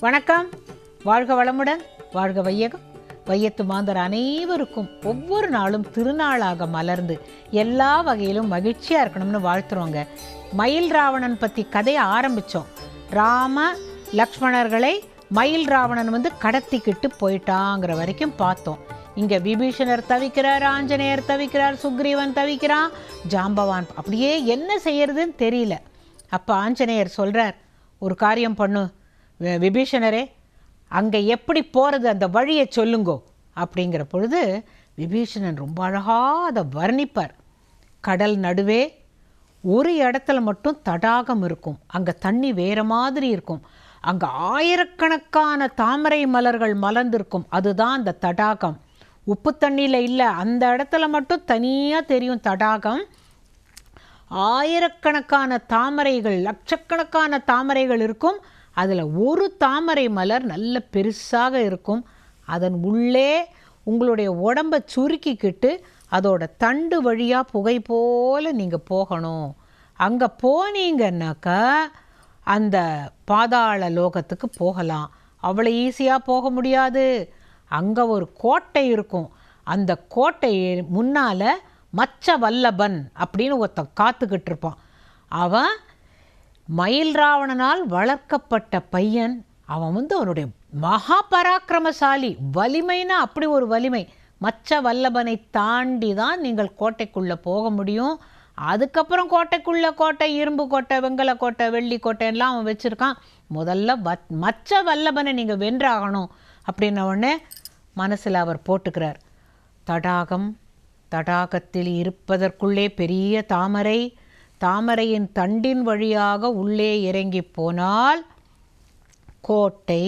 வணக்கம். வாழ்க வளமுடன் வாழ்க வையகம். வையத்து மாந்தர் அனைவருக்கும் ஒவ்வொரு நாளும் திருநாளாக மலர்ந்து எல்லா வகையிலும் மகிழ்ச்சியாக இருக்கணும்னு வாழ்த்துறோங்க. மயில் ராவணன் பற்றி கதையை ஆரம்பித்தோம் ராம லக்ஷ்மணர்களை மயில் ராவணன் வந்து கடத்திக்கிட்டு போயிட்டாங்கிற வரைக்கும் பார்த்தோம். இங்கே விபீஷணர் தவிக்கிறார் ஆஞ்சநேயர் தவிக்கிறார் சுக்ரீவன் தவிக்கிறான் ஜாம்பவான். அப்படியே என்ன செய்யறதுன்னு தெரியல. அப்போ ஆஞ்சநேயர் சொல்கிறார் ஒரு காரியம் பண்ணு. விபீஷணரே அங்கே எப்படி போகிறது அந்த வழியை சொல்லுங்கோ. அப்படிங்கிற பொழுது விபீஷணன் ரொம்ப அழகாக அதை வர்ணிப்பார். கடல் நடுவே ஒரு இடத்துல மட்டும் தடாகம் இருக்கும். அங்கே தண்ணி வேறு மாதிரி இருக்கும். அங்கே ஆயிரக்கணக்கான தாமரை மலர்கள் மலர்ந்திருக்கும். அதுதான் அந்த தடாகம். உப்பு தண்ணியில் இல்லை அந்த இடத்துல மட்டும் தனியாக தெரியும் தடாகம். ஆயிரக்கணக்கான தாமரைகள் லட்சக்கணக்கான தாமரைகள் இருக்கும். அதில் ஒரு தாமரை மலர் நல்ல பெருசாக இருக்கும். அதன் உள்ளே உங்களுடைய உடம்பை சுருக்கிக்கிட்டு அதோட தண்டு வழியாக புகை போல நீங்கள் போகணும். அங்கே போனீங்கன்னாக்கா அந்த பாதாள லோகத்துக்கு போகலாம். அவ்வளோ ஈஸியாக போக முடியாது. அங்கே ஒரு கோட்டை இருக்கும். அந்த கோட்டை முன்னால் மச்ச வல்லபன் அப்படின்னு ஒருத்தன் காத்துக்கிட்டு இருப்பான். அவன் மயில் ராவணனால் வளர்க்கப்பட்ட பையன் அவன் வந்து அவனுடைய மகா பராக்கிரமசாலி வலிமைனா அப்படி ஒரு வலிமை. மச்ச வல்லபனை தாண்டி தான் நீங்கள் கோட்டைக்குள்ளே போக முடியும். அதுக்கப்புறம் கோட்டைக்குள்ளே கோட்டை இரும்பு கோட்டை வெங்கல கோட்டை வெள்ளி கோட்டையெல்லாம் அவன் வச்சுருக்கான். முதல்ல வத் மச்ச வல்லபனை நீங்கள் வென்றாகணும் அப்படின்ன உடனே மனசில் அவர் போட்டுக்கிறார். தடாகம் தடாகத்தில் இருப்பதற்குள்ளே பெரிய தாமரை தாமரையின் தண்டின் வழியாக உள்ளே இறங்கி போனால் கோட்டை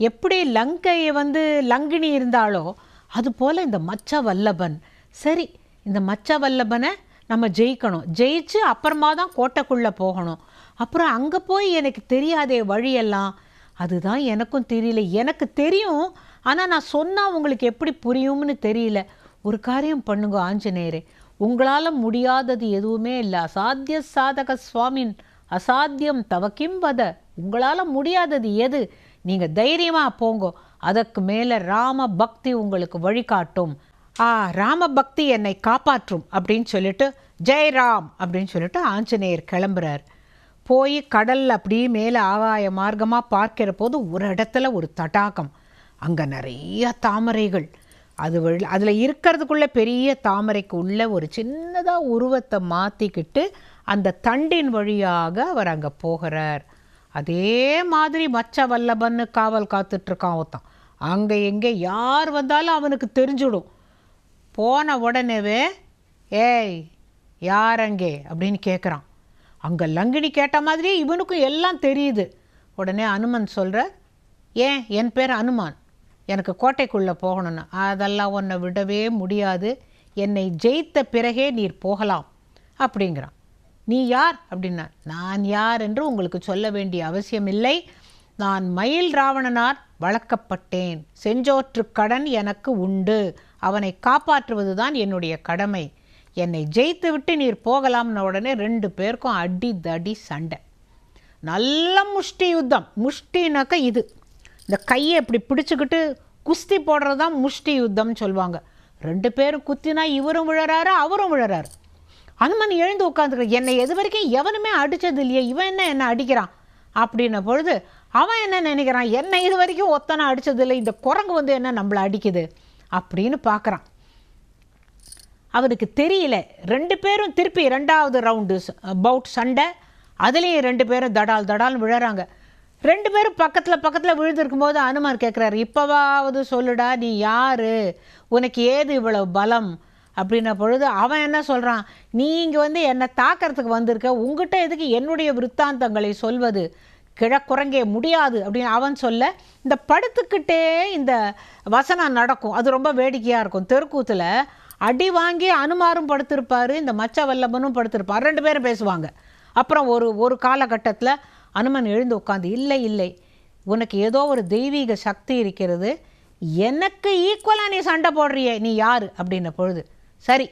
எப்படி லங்கை வந்து லங்கினி இருந்தாலோ அதுபோல் இந்த மச்ச வல்லபன் சரி இந்த மச்ச வல்லபனை நம்ம ஜெயிக்கணும். ஜெயிச்சு அப்புறமா தான் கோட்டைக்குள்ளே போகணும். அப்புறம் அங்கே போய் எனக்கு தெரியாதே வழியெல்லாம். அதுதான் எனக்கும் தெரியல. எனக்கு தெரியும் ஆனால் நான் சொன்னால் உங்களுக்கு எப்படி புரியும்னு தெரியல. ஒரு காரியம் பண்ணுங்க ஆஞ்சநேயரே. உங்களால் முடியாதது எதுவுமே இல்லை. அசாத்திய சாதக சுவாமின் அசாத்தியம் தவக்கிம் வத? உங்களால் முடியாதது எது? நீங்கள் தைரியமாக போங்கோ. அதற்கு மேலே ராம பக்தி உங்களுக்கு வழிகாட்டும். ஆ ராம பக்தி என்னை காப்பாற்றும் அப்படின்னு சொல்லிட்டு ஜெய் ராம் அப்படின்னு சொல்லிட்டு ஆஞ்சநேயர் கிளம்புறார். போய் கடல் அப்படியே மேலே ஆகாய மார்க்கமாக பார்க்கிற போது ஒரு இடத்துல ஒரு தடாகம். அங்கே நிறைய தாமரைகள். அது வழி அதில் இருக்கிறதுக்குள்ளே பெரிய தாமரைக்கு உள்ள ஒரு சின்னதாக உருவத்தை மாற்றிக்கிட்டு அந்த தண்டின் வழியாக அவர் அங்கே போகிறார். அதே மாதிரி மச்ச வல்லபன்னு காவல் காத்துட்ருக்கான் ஒருத்தன். அங்கே எங்கே யார் வந்தாலும் அவனுக்கு தெரிஞ்சுடும். போன உடனேவே ஏய் யார் அங்கே? அப்படின்னு கேட்குறான் அங்கே லங்கினி கேட்ட மாதிரி இவனுக்கும் எல்லாம் தெரியுது. உடனே அனுமன் சொல்கிற ஏன்? என் பேர் அனுமான். எனக்கு கோட்டைக்குள்ளே போகணும்னு. அதெல்லாம் உன்னை விடவே முடியாது. என்னை ஜெயித்த பிறகே நீர் போகலாம் அப்படிங்கிறான். நீ யார்? அப்படின்னா நான் யார் என்று உங்களுக்கு சொல்ல வேண்டிய அவசியமில்லை. நான் மயில் ராவணனார் வளர்க்கப்பட்டேன். செஞ்சோற்று கடன் எனக்கு உண்டு. அவனை காப்பாற்றுவது தான் என்னுடைய கடமை. என்னை ஜெயித்து விட்டு நீர் போகலாம்னு உடனே ரெண்டு பேருக்கும் அடி தடி சண்டை. நல்ல முஷ்டி யுத்தம். முஷ்டினாக்கா இது. இந்த கையை இப்படி பிடிச்சிக்கிட்டு குஸ்தி போடுறது தான் முஷ்டி யுத்தம்னு சொல்லுவாங்க. ரெண்டு பேரும் குத்தினா இவரும் விழறாரு அவரும் விழறாரு. அனுமன் எழுந்து உட்காந்துக்கிறான் என்னை எது வரைக்கும் எவனுமே அடித்தது இல்லையே இவன் என்ன என்ன அடிக்கிறான்? அப்படின்ன பொழுது அவன் என்ன நினைக்கிறான்? என்னை இது வரைக்கும் ஒத்தனை அடித்தது இல்லை இந்த குரங்கு வந்து என்ன நம்மளை அடிக்குது? அப்படின்னு பார்க்குறான். அவனுக்கு தெரியல. ரெண்டு பேரும் திருப்பி ரெண்டாவது ரவுண்டு பவுட் சண்டை. அதுலேயும் ரெண்டு பேரும் தடால் தடால்னு விழறாங்க. ரெண்டு பேரும் பக்கத்தில் பக்கத்தில் விழுந்திருக்கும் போது அனுமார் கேட்குறாரு இப்போவாவது சொல்லுடா நீ யார்? உனக்கு ஏது இவ்வளவு பலம்? அப்படின்ன பொழுது அவன் என்ன சொல்கிறான் நீ இங்கே வந்து என்னை தாக்கிறதுக்கு வந்திருக்க உங்ககிட்ட எதுக்கு என்னுடைய விருத்தாந்தங்களை சொல்வது? கிழக்குரங்கே முடியாது. அப்படின்னு அவன் சொல்ல இந்த படுத்துக்கிட்டே இந்த வசனம் நடக்கும். அது ரொம்ப வேடிக்கையாக இருக்கும். தெருக்கூத்தில் அடி வாங்கி அனுமாரும் படுத்திருப்பார் இந்த மச்ச வல்லபனும் படுத்திருப்பார் ரெண்டு பேரும் பேசுவாங்க. அப்புறம் ஒரு ஒரு காலகட்டத்தில் அனுமன் எழுந்து உட்காந்து இல்லை இல்லை உனக்கு ஏதோ ஒரு தெய்வீக சக்தி இருக்கிறது. எனக்கு ஈக்குவலாக நீ சண்டை போடுறியே நீ யார்? அப்படின்ன பொழுது சரி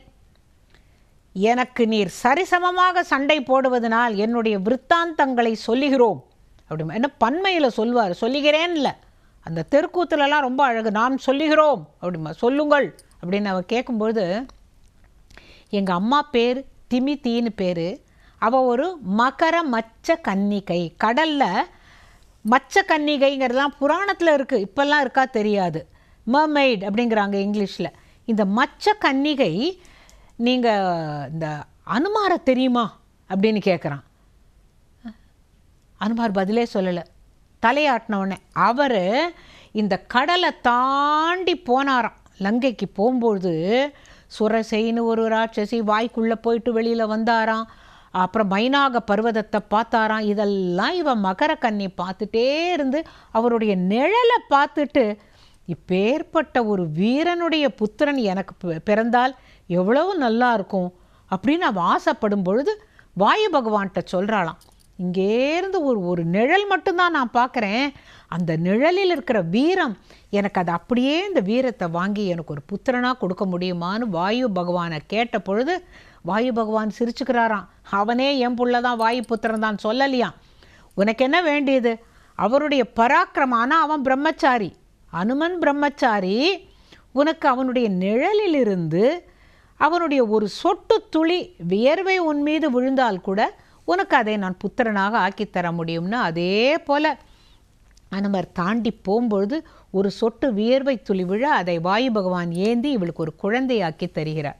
எனக்கு நீர் சரிசமமாக சண்டை போடுவதனால் என்னுடைய விற்த்தாந்தங்களை சொல்லுகிறோம். அப்படி என்ன பன்மையில் சொல்வார் சொல்லுகிறேன்ல. அந்த தெருக்கூத்துலலாம் ரொம்ப அழகு நாம் சொல்லுகிறோம். அப்படிமா சொல்லுங்கள். அப்படின்னு அவ கேட்கும்பொழுது எங்கள் அம்மா பேர் திமி தீன்னு பேர் அவள் ஒரு மகர மச்ச கன்னிகை. கடலில் மச்ச கன்னிகைங்கிறதுலாம் புராணத்தில் இருக்குது இப்போல்லாம் இருக்கா தெரியாது. மர்மெய்ட் அப்படிங்கிறாங்க இங்கிலீஷில். இந்த மச்ச கன்னிகை நீங்கள் இந்த அனுமார தெரியுமா அப்படின்னு கேட்குறான் அனுமார் பதிலே சொல்லலை. தலையாட்டினவுடனே அவர் இந்த கடலை தாண்டி போனாராம். லங்கைக்கு போகும்பொழுது சுரசைன்னு ஒரு ராட்சசி வாய்க்குள்ளே போயிட்டு வெளியில் வந்தாராம். அப்புறம் மைனாக பர்வதத்தை பார்த்தாராம். இதெல்லாம் இவன் மகர கண்ணி பார்த்துட்டே இருந்து அவருடைய நிழலை பார்த்துட்டு இப்பேற்பட்ட ஒரு வீரனுடைய புத்திரன் எனக்கு பிறந்தால் எவ்வளவு நல்லா இருக்கும் அப்படின்னு அவன் ஆசைப்படும் பொழுது வாயு பகவான்கிட்ட சொல்கிறாளாம் இங்கேருந்து ஒரு ஒரு நிழல் மட்டும்தான் நான் பார்க்குறேன். அந்த நிழலில் இருக்கிற வீரம் எனக்கு அது அப்படியே இந்த வீரத்தை வாங்கி எனக்கு ஒரு புத்திரனாக கொடுக்க முடியுமான்னு வாயு பகவானை கேட்ட பொழுது வாயு பகவான் சிரிச்சுக்கிறாராம். அவனே என் புள்ள தான் வாயு புத்திரன் தான் சொல்லலையாம் உனக்கு என்ன வேண்டியது? அவருடைய பராக்கிரமம் ஆனால் அவன் பிரம்மச்சாரி. அனுமன் பிரம்மச்சாரி உனக்கு அவனுடைய நிழலிலிருந்து அவனுடைய ஒரு சொட்டு துளி வியர்வை உன் மீது விழுந்தால் கூட உனக்கு அதை நான் புத்திரனாக ஆக்கித்தர தர அதே போல அனுமர் தாண்டி போகும்பொழுது ஒரு சொட்டு வியர்வை துளி விழ அதை வாயு பகவான் ஏந்தி இவளுக்கு ஒரு குழந்தையாக்கி தருகிறார்